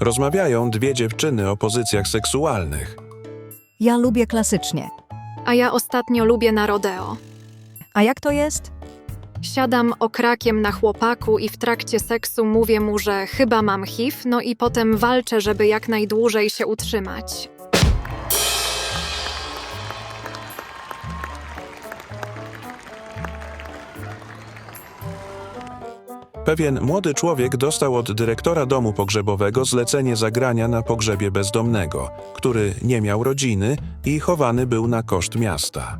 Rozmawiają dwie dziewczyny o pozycjach seksualnych. Ja lubię klasycznie. A ja ostatnio lubię na rodeo. A jak to jest? Siadam okrakiem na chłopaku i w trakcie seksu mówię mu, że chyba mam HIV, no i potem walczę, żeby jak najdłużej się utrzymać. Pewien młody człowiek dostał od dyrektora domu pogrzebowego zlecenie zagrania na pogrzebie bezdomnego, który nie miał rodziny i chowany był na koszt miasta.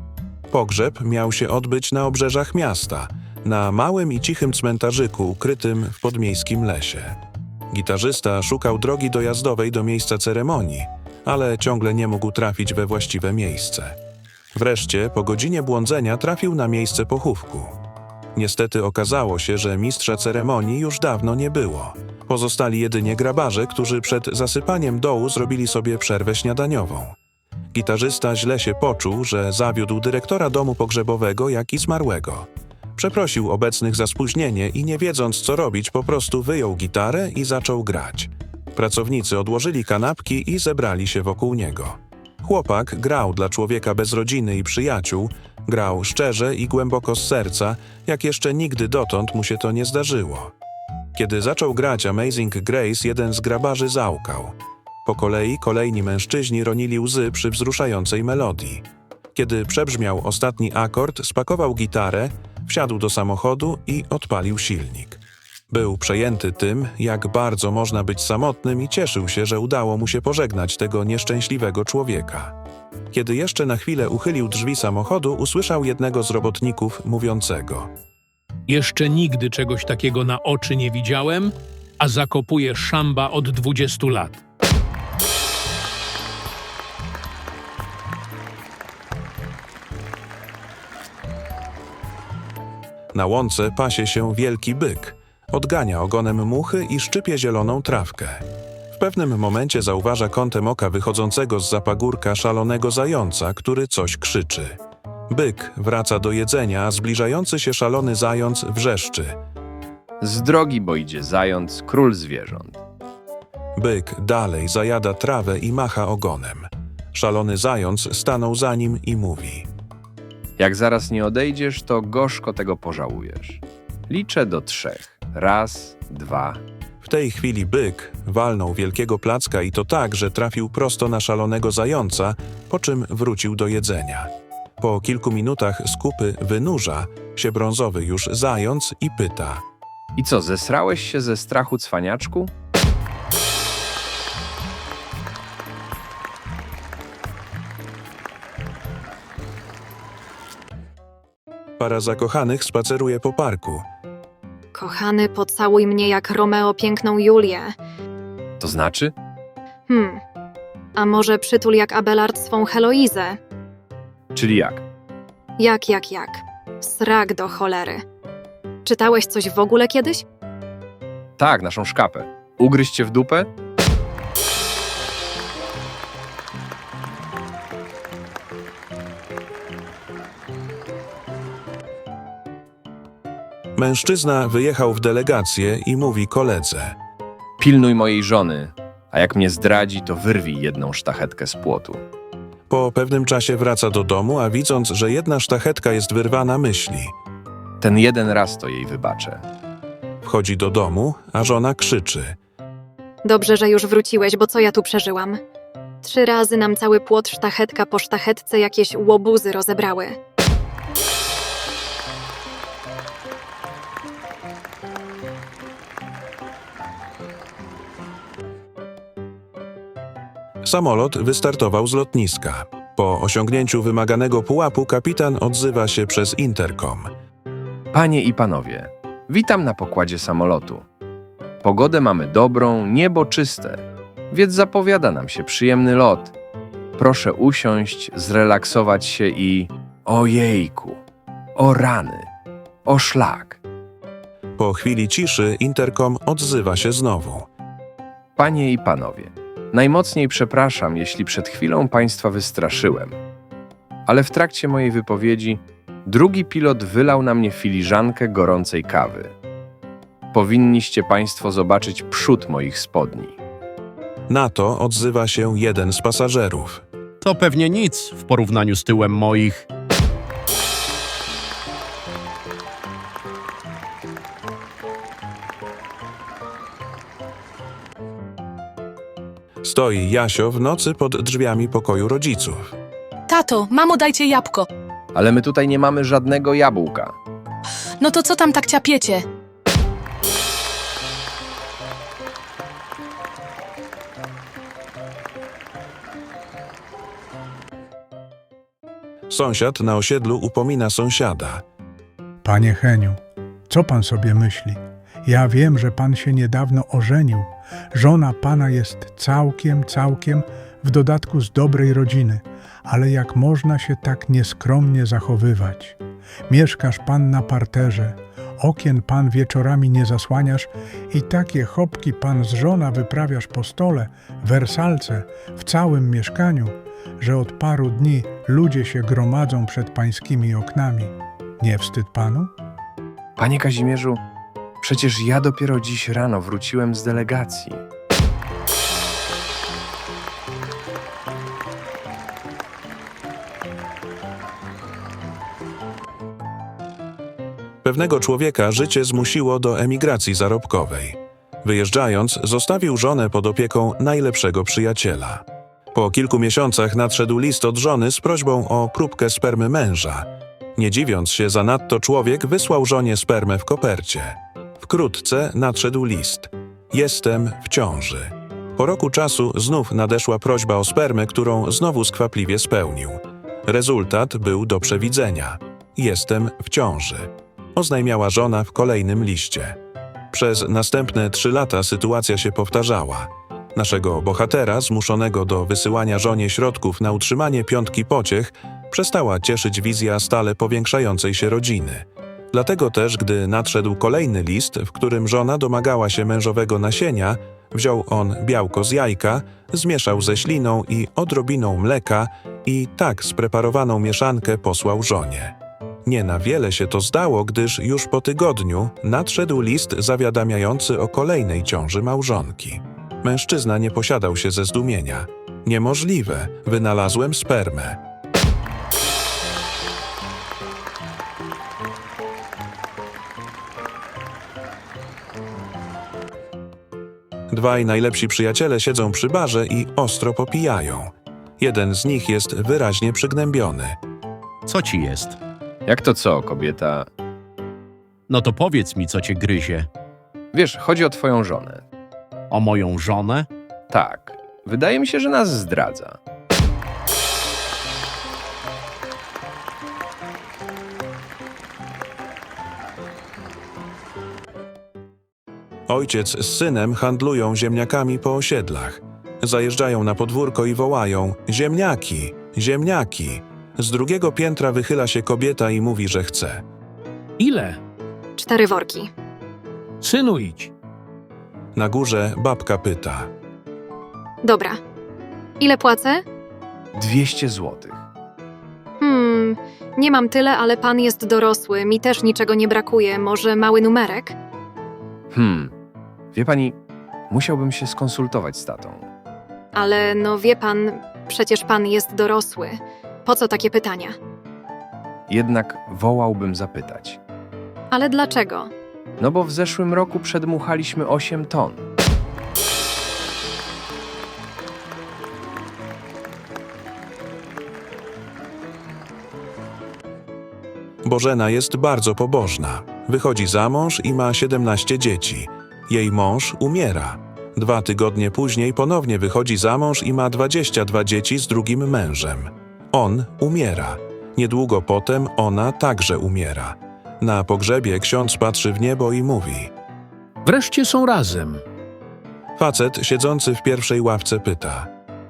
Pogrzeb miał się odbyć na obrzeżach miasta, na małym i cichym cmentarzyku ukrytym w podmiejskim lesie. Gitarzysta szukał drogi dojazdowej do miejsca ceremonii, ale ciągle nie mógł trafić we właściwe miejsce. Wreszcie, po godzinie błądzenia, trafił na miejsce pochówku. Niestety okazało się, że mistrza ceremonii już dawno nie było. Pozostali jedynie grabarze, którzy przed zasypaniem dołu zrobili sobie przerwę śniadaniową. Gitarzysta źle się poczuł, że zawiódł dyrektora domu pogrzebowego, jak i zmarłego. Przeprosił obecnych za spóźnienie i nie wiedząc co robić, po prostu wyjął gitarę i zaczął grać. Pracownicy odłożyli kanapki i zebrali się wokół niego. Chłopak grał dla człowieka bez rodziny i przyjaciół, grał szczerze i głęboko z serca, jak jeszcze nigdy dotąd mu się to nie zdarzyło. Kiedy zaczął grać Amazing Grace, jeden z grabarzy załkał. Po kolei kolejni mężczyźni ronili łzy przy wzruszającej melodii. Kiedy przebrzmiał ostatni akord, spakował gitarę, wsiadł do samochodu i odpalił silnik. Był przejęty tym, jak bardzo można być samotnym i cieszył się, że udało mu się pożegnać tego nieszczęśliwego człowieka. Kiedy jeszcze na chwilę uchylił drzwi samochodu, usłyszał jednego z robotników mówiącego: Jeszcze nigdy czegoś takiego na oczy nie widziałem, a zakopuję szamba od 20 lat. Na łące pasie się wielki byk. Odgania ogonem muchy i szczypie zieloną trawkę. W pewnym momencie zauważa kątem oka wychodzącego z zapagórka szalonego zająca, który coś krzyczy. Byk wraca do jedzenia, a zbliżający się szalony zając wrzeszczy. Z drogi, bo idzie zając, król zwierząt. Byk dalej zajada trawę i macha ogonem. Szalony zając stanął za nim i mówi: Jak zaraz nie odejdziesz, to gorzko tego pożałujesz. Liczę do trzech. Raz, dwa. W tej chwili byk walnął wielkiego placka i to tak, że trafił prosto na szalonego zająca, po czym wrócił do jedzenia. Po kilku minutach z kupy wynurza się brązowy już zając i pyta. I co, zesrałeś się ze strachu, cwaniaczku? Para zakochanych spaceruje po parku. Kochany, pocałuj mnie jak Romeo piękną Julię. To znaczy? Hmm. A może przytul jak Abelard swą Heloizę? Czyli jak? Jak, jak, jak? Srak do cholery. Czytałeś coś w ogóle kiedyś? Tak, naszą szkapę. Ugryźć cię w dupę? Mężczyzna wyjechał w delegację i mówi koledze. Pilnuj mojej żony, a jak mnie zdradzi, to wyrwij jedną sztachetkę z płotu. Po pewnym czasie wraca do domu, a widząc, że jedna sztachetka jest wyrwana, myśli. Ten jeden raz to jej wybaczę. Wchodzi do domu, a żona krzyczy. Dobrze, że już wróciłeś, bo co ja tu przeżyłam? Trzy razy nam cały płot sztachetka po sztachetce jakieś łobuzy rozebrały. Samolot wystartował z lotniska. Po osiągnięciu wymaganego pułapu kapitan odzywa się przez interkom. Panie i panowie, witam na pokładzie samolotu. Pogodę mamy dobrą, niebo czyste, więc zapowiada nam się przyjemny lot. Proszę usiąść, zrelaksować się i... Ojejku, o rany, o szlak. Po chwili ciszy interkom odzywa się znowu. Panie i panowie, najmocniej przepraszam, jeśli przed chwilą państwa wystraszyłem. Ale w trakcie mojej wypowiedzi drugi pilot wylał na mnie filiżankę gorącej kawy. Powinniście państwo zobaczyć przód moich spodni. Na to odzywa się jeden z pasażerów. To pewnie nic w porównaniu z tyłem moich. Stoi Jasio w nocy pod drzwiami pokoju rodziców. Tato, mamo, dajcie jabłko. Ale my tutaj nie mamy żadnego jabłka. No to co tam tak ciapiecie? Sąsiad na osiedlu upomina sąsiada. Panie Heniu, co pan sobie myśli? Ja wiem, że pan się niedawno ożenił. Żona pana jest całkiem, całkiem, w dodatku z dobrej rodziny. Ale jak można się tak nieskromnie zachowywać? Mieszkasz pan na parterze, okien pan wieczorami nie zasłaniasz i takie chopki pan z żona wyprawiasz po stole, wersalce, w całym mieszkaniu, że od paru dni ludzie się gromadzą przed pańskimi oknami. Nie wstyd panu? Panie Kazimierzu, przecież ja dopiero dziś rano wróciłem z delegacji. Pewnego człowieka życie zmusiło do emigracji zarobkowej. Wyjeżdżając, zostawił żonę pod opieką najlepszego przyjaciela. Po kilku miesiącach nadszedł list od żony z prośbą o próbkę spermy męża. Nie dziwiąc się zanadto, człowiek wysłał żonie spermę w kopercie. Wkrótce nadszedł list. Jestem w ciąży. Po roku czasu znów nadeszła prośba o spermę, którą znowu skwapliwie spełnił. Rezultat był do przewidzenia. Jestem w ciąży oznajmiała żona w kolejnym liście. Przez następne trzy lata sytuacja się powtarzała. Naszego bohatera, zmuszonego do wysyłania żonie środków na utrzymanie piątki pociech, przestała cieszyć wizja stale powiększającej się rodziny. Dlatego też, gdy nadszedł kolejny list, w którym żona domagała się mężowego nasienia, wziął on białko z jajka, zmieszał ze śliną i odrobiną mleka i tak spreparowaną mieszankę posłał żonie. Nie na wiele się to zdało, gdyż już po tygodniu nadszedł list zawiadamiający o kolejnej ciąży małżonki. Mężczyzna nie posiadał się ze zdumienia. Niemożliwe, wynalazłem spermę. Dwaj najlepsi przyjaciele siedzą przy barze i ostro popijają. Jeden z nich jest wyraźnie przygnębiony. Co ci jest? Jak to co, kobieta? No to powiedz mi, co cię gryzie. Wiesz, chodzi o twoją żonę. O moją żonę? Tak, wydaje mi się, że nas zdradza. Ojciec z synem handlują ziemniakami po osiedlach. Zajeżdżają na podwórko i wołają: Ziemniaki, ziemniaki. Z drugiego piętra wychyla się kobieta i mówi, że chce. Ile? Cztery worki. Synu idź. Na górze babka pyta. Dobra. Ile płacę? 200 złotych. Hmm, nie mam tyle, ale pan jest dorosły, mi też niczego nie brakuje. Może mały numerek? Hmm, wie pani, musiałbym się skonsultować z tatą. Ale no wie pan, przecież pan jest dorosły. Po co takie pytania? Jednak wołałbym zapytać. Ale dlaczego? No bo w zeszłym roku przedmuchaliśmy 8 ton. Bożena jest bardzo pobożna. Wychodzi za mąż i ma 17 dzieci. Jej mąż umiera. Dwa tygodnie później ponownie wychodzi za mąż i ma 22 dzieci z drugim mężem. On umiera. Niedługo potem ona także umiera. Na pogrzebie ksiądz patrzy w niebo i mówi: Wreszcie są razem. Facet siedzący w pierwszej ławce pyta: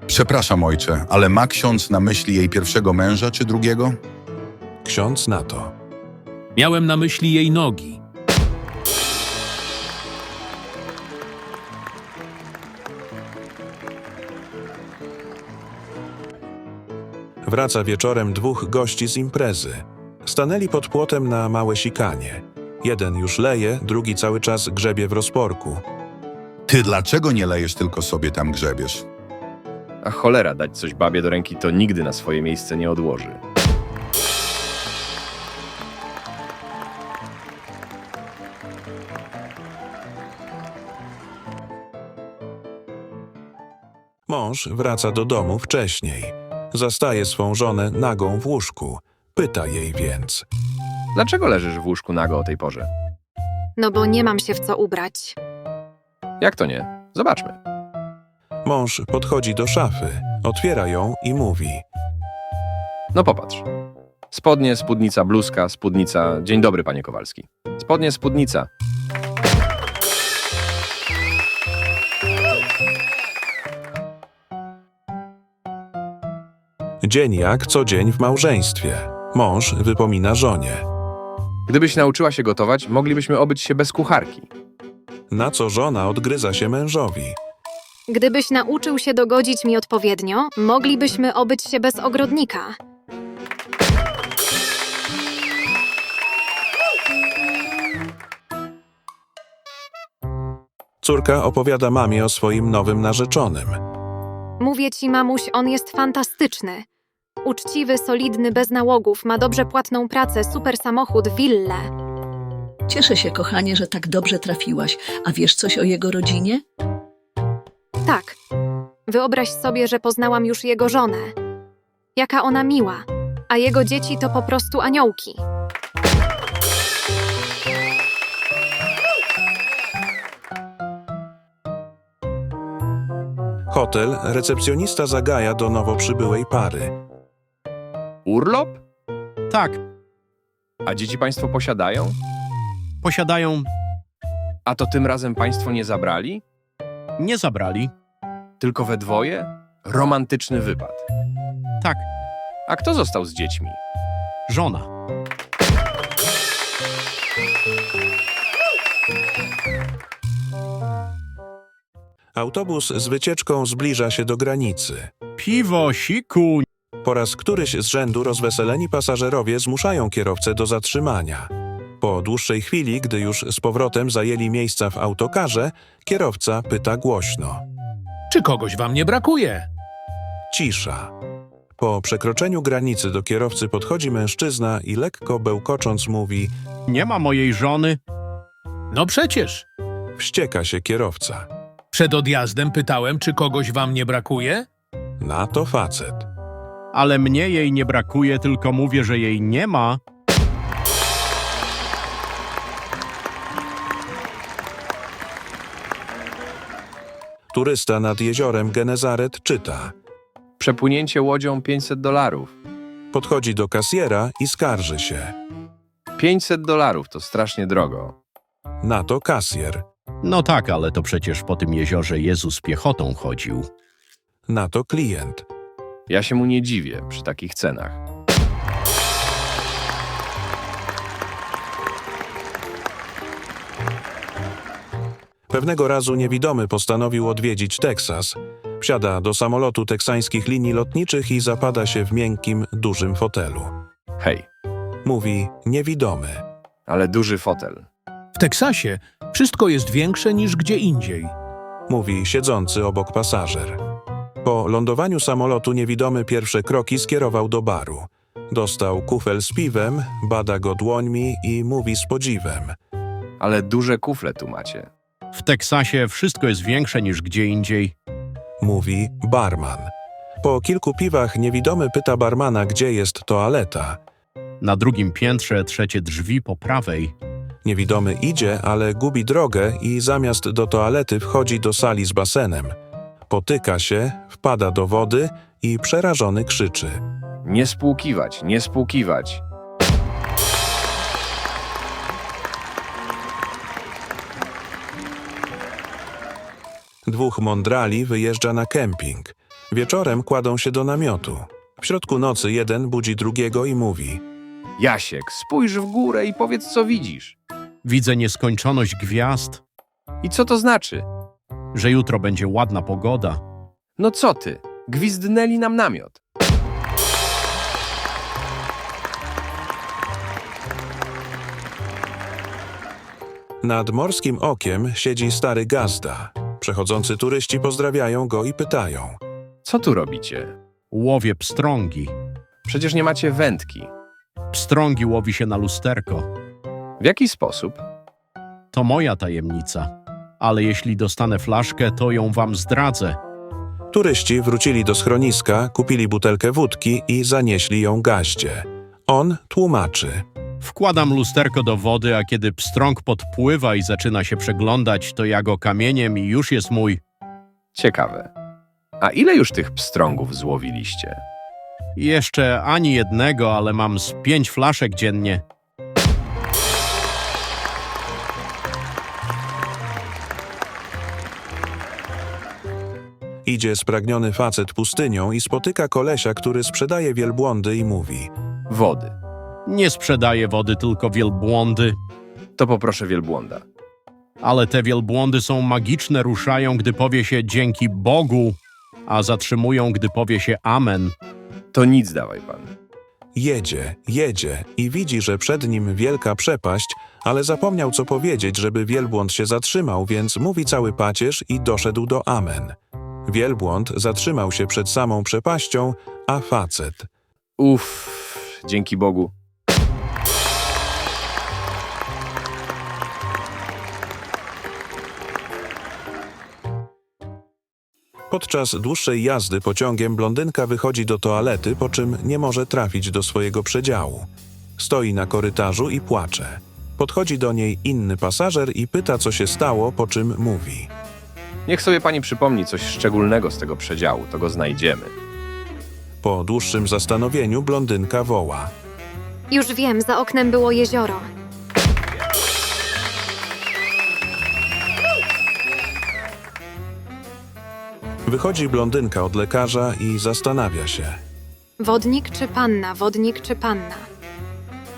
Przepraszam, ojcze, ale ma ksiądz na myśli jej pierwszego męża czy drugiego? Ksiądz na to. Miałem na myśli jej nogi. Wraca wieczorem dwóch gości z imprezy. Stanęli pod płotem na małe sikanie. Jeden już leje, drugi cały czas grzebie w rozporku. Ty dlaczego nie lejesz, tylko sobie tam grzebiesz? A cholera, dać coś babie do ręki to nigdy na swoje miejsce nie odłoży. Mąż wraca do domu wcześniej. Zastaje swą żonę nagą w łóżku. Pyta jej więc. Dlaczego leżysz w łóżku nago o tej porze? No bo nie mam się w co ubrać. Jak to nie? Zobaczmy. Mąż podchodzi do szafy, otwiera ją i mówi. No popatrz. Spodnie, spódnica, bluzka, spódnica. Dzień dobry, panie Kowalski. Spodnie, spódnica. Dzień jak co dzień w małżeństwie. Mąż wypomina żonie. Gdybyś nauczyła się gotować, moglibyśmy obyć się bez kucharki. Na co żona odgryza się mężowi. Gdybyś nauczył się dogodzić mi odpowiednio, moglibyśmy obyć się bez ogrodnika. Córka opowiada mamie o swoim nowym narzeczonym. Mówię ci, mamuś, on jest fantastyczny. Uczciwy, solidny, bez nałogów, ma dobrze płatną pracę, super samochód, willę. Cieszę się, kochanie, że tak dobrze trafiłaś. A wiesz coś o jego rodzinie? Tak. Wyobraź sobie, że poznałam już jego żonę. Jaka ona miła, a jego dzieci to po prostu aniołki. Hotel recepcjonista zagaja do nowo przybyłej pary. Urlop? Tak, A dzieci państwo posiadają? posiadają, A to tym razem państwo nie zabrali? nie zabrali. Tylko we dwoje? Romantyczny wypad. Tak, A kto został z dziećmi? żona. Autobus z wycieczką zbliża się do granicy. Piwo, siku. Po raz któryś z rzędu rozweseleni pasażerowie zmuszają kierowcę do zatrzymania. Po dłuższej chwili, gdy już z powrotem zajęli miejsca w autokarze, kierowca pyta głośno. Czy kogoś wam nie brakuje? Cisza. Po przekroczeniu granicy do kierowcy podchodzi mężczyzna i lekko bełkocząc mówi: Nie ma mojej żony. No przecież. Wścieka się kierowca. Przed odjazdem pytałem, czy kogoś wam nie brakuje? Na to facet. Ale mnie jej nie brakuje, tylko mówię, że jej nie ma. Turysta nad jeziorem Genezaret czyta. Przepłynięcie łodzią 500 dolarów. Podchodzi do kasjera i skarży się. 500 dolarów to strasznie drogo. Na to kasjer. No tak, ale to przecież po tym jeziorze Jezus piechotą chodził. Na to klient. Ja się mu nie dziwię przy takich cenach. Pewnego razu niewidomy postanowił odwiedzić Teksas. Wsiada do samolotu teksańskich linii lotniczych i zapada się w miękkim, dużym fotelu. Hej, Mówi niewidomy. ale duży fotel. W Teksasie wszystko jest większe niż gdzie indziej. Mówi siedzący obok pasażer. Po lądowaniu samolotu niewidomy pierwsze kroki skierował do baru. Dostał kufel z piwem, bada go dłońmi i mówi z podziwem. Ale duże kufle tu macie. W Teksasie wszystko jest większe niż gdzie indziej. Mówi barman. Po kilku piwach niewidomy pyta barmana, gdzie jest toaleta. Na drugim piętrze trzecie drzwi po prawej. Niewidomy idzie, ale gubi drogę i zamiast do toalety wchodzi do sali z basenem. Potyka się, wpada do wody i przerażony krzyczy. Nie spłukiwać, nie spłukiwać. Dwóch mądrali wyjeżdża na kemping. Wieczorem kładą się do namiotu. W środku nocy jeden budzi drugiego i mówi: Jasiek, spójrz w górę i powiedz, co widzisz. Widzę nieskończoność gwiazd, I co to znaczy? Że jutro będzie ładna pogoda. No co ty? Gwizdnęli nam namiot. Nad morskim okiem siedzi stary gazda. Przechodzący turyści pozdrawiają go i pytają. Co tu robicie? Łowię pstrągi. Przecież nie macie wędki. Pstrągi łowi się na lusterko. W jaki sposób? To moja tajemnica. Ale jeśli dostanę flaszkę, to ją wam zdradzę. Turyści wrócili do schroniska, kupili butelkę wódki i zanieśli ją gaździe. On tłumaczy. Wkładam lusterko do wody, a kiedy pstrąg podpływa i zaczyna się przeglądać, to ja go kamieniem i już jest mój. Ciekawe. A ile już tych pstrągów złowiliście? Jeszcze ani jednego, ale mam z pięć flaszek dziennie. Idzie spragniony facet pustynią i spotyka kolesia, który sprzedaje wielbłądy i mówi. Wody. Nie sprzedaję wody, tylko wielbłądy. To poproszę wielbłąda. Ale te wielbłądy są magiczne, ruszają, gdy powie się dzięki Bogu, a zatrzymują, gdy powie się Amen. To nic dawaj pan. Jedzie, jedzie i widzi, że przed nim wielka przepaść, ale zapomniał co powiedzieć, żeby wielbłąd się zatrzymał, więc mówi cały pacierz i doszedł do amen. Wielbłąd zatrzymał się przed samą przepaścią, a facet. Uff, dzięki Bogu. Podczas dłuższej jazdy pociągiem blondynka wychodzi do toalety, po czym nie może trafić do swojego przedziału. Stoi na korytarzu i płacze. Podchodzi do niej inny pasażer i pyta, co się stało, po czym mówi. Niech sobie pani przypomni coś szczególnego z tego przedziału, to go znajdziemy. Po dłuższym zastanowieniu blondynka woła. Już wiem, za oknem było jezioro. Wychodzi blondynka od lekarza i zastanawia się. Wodnik czy panna, wodnik czy panna?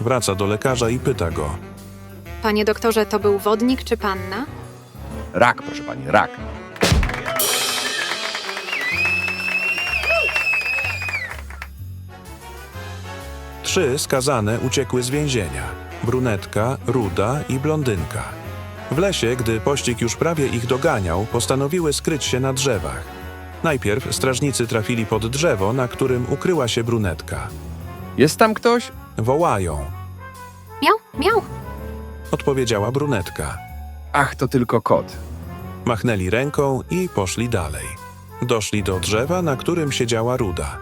Wraca do lekarza i pyta go. Panie doktorze, to był wodnik czy panna? Rak, proszę pani, rak. Trzy skazane uciekły z więzienia: brunetka, ruda i blondynka. W lesie, gdy pościg już prawie ich doganiał, postanowiły skryć się na drzewach. Najpierw strażnicy trafili pod drzewo, na którym ukryła się brunetka. Jest tam ktoś? Wołają, Miał, miał. odpowiedziała brunetka. Ach, to tylko kot. Machnęli ręką i poszli dalej. Doszli do drzewa, na którym siedziała ruda.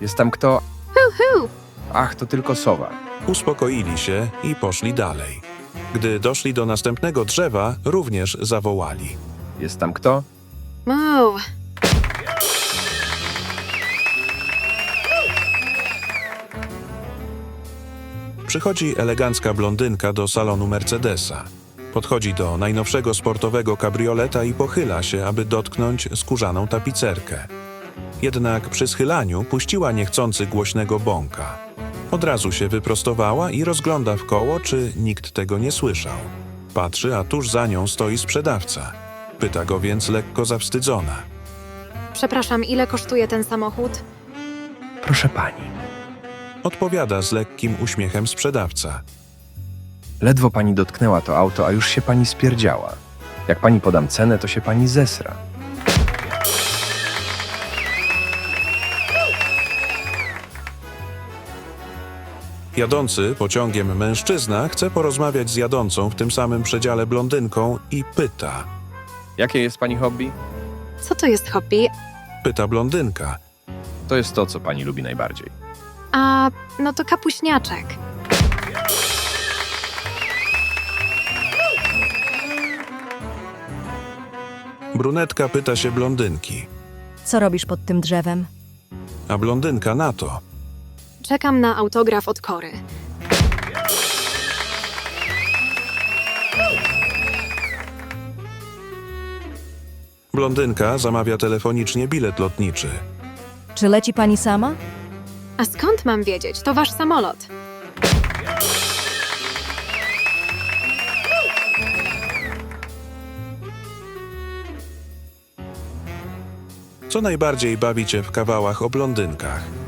Jest tam kto? Hu, Ach, to tylko sowa. Uspokoili się i poszli dalej. Gdy doszli do następnego drzewa, również zawołali. Jest tam kto? Mu. Przychodzi elegancka blondynka do salonu Mercedesa. Podchodzi do najnowszego sportowego kabrioleta i pochyla się, aby dotknąć skórzaną tapicerkę. Jednak przy schylaniu puściła niechcący głośnego bąka. Od razu się wyprostowała i rozgląda w koło, czy nikt tego nie słyszał. Patrzy, a tuż za nią stoi sprzedawca. Pyta go więc lekko zawstydzona. Przepraszam, ile kosztuje ten samochód? Proszę pani. Odpowiada z lekkim uśmiechem sprzedawca. Ledwo pani dotknęła to auto, a już się pani spierdziała. Jak pani podam cenę, to się pani zesra. Jadący pociągiem mężczyzna chce porozmawiać z jadącą w tym samym przedziale blondynką i pyta. Jakie jest pani hobby? Co to jest hobby? Pyta blondynka. To jest to, co pani lubi najbardziej. A, no to kapuśniaczek. Brunetka pyta się blondynki, Co robisz pod tym drzewem? a blondynka na to. Czekam na autograf od Kory. Blondynka zamawia telefonicznie bilet lotniczy. Czy leci pani sama? A skąd mam wiedzieć? To wasz samolot. Co najbardziej bawi cię w kawałach o blondynkach?